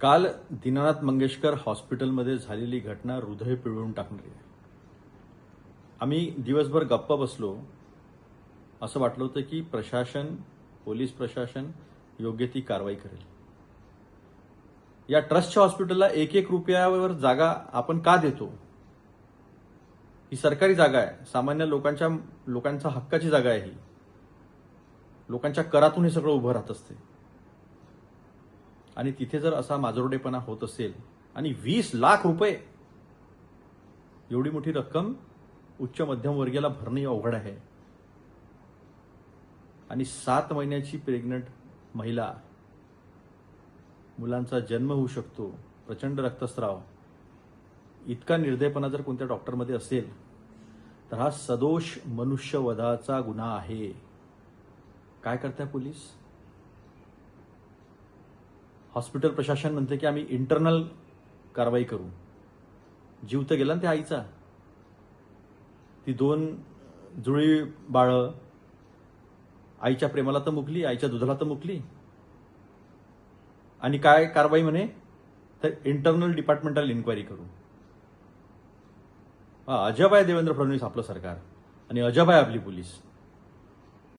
काल दीनानाथ मंगेशकर हॉस्पिटलमध्ये झालेली घटना हृदय पिळवून टाकणारी आहे. आम्ही दिवसभर गप्प बसलो. असं वाटलं होतं की प्रशासन पोलीस प्रशासन योग्य ती कारवाई करेल. या ट्रस्टच्या हॉस्पिटलला एक एक रुपयावर जागा आपण का देतो? ही सरकारी जागा आहे. सामान्य लोकांच्या लोकांचा हक्काची जागा आहे ही. लोकांच्या करातून हे सगळं उभं राहत असते. आणि तिथे जर असा माजोरडेपणा होत असेल आणि वीस लाख रुपये एवढी मोठी रक्कम उच्च मध्यमवर्गीयाला भरणे अवघड आहे. आणि सात महिन्याची प्रेग्नंट महिला मुलांचा जन्म होऊ शकतो प्रचंड रक्तस्राव इतका निर्दयपणा जर कोणत्या डॉक्टरमध्ये असेल तर हा सदोष मनुष्यवधाचा गुन्हा आहे. काय करताय पोलीस? हॉस्पिटल प्रशासन म्हणते की आम्ही इंटरनल कारवाई करू. जीव तर गेला ना त्या आईचा. ती दोन जुळी बाळं आईच्या प्रेमाला तर मुकली आईच्या दुधाला तर मुकली. आणि काय कारवाई म्हणे? तर इंटरनल डिपार्टमेंटल इन्क्वायरी करू. हा, अजब आहे देवेंद्र फडणवीस आपलं सरकार. आणि अजब आहे आपली पोलीस.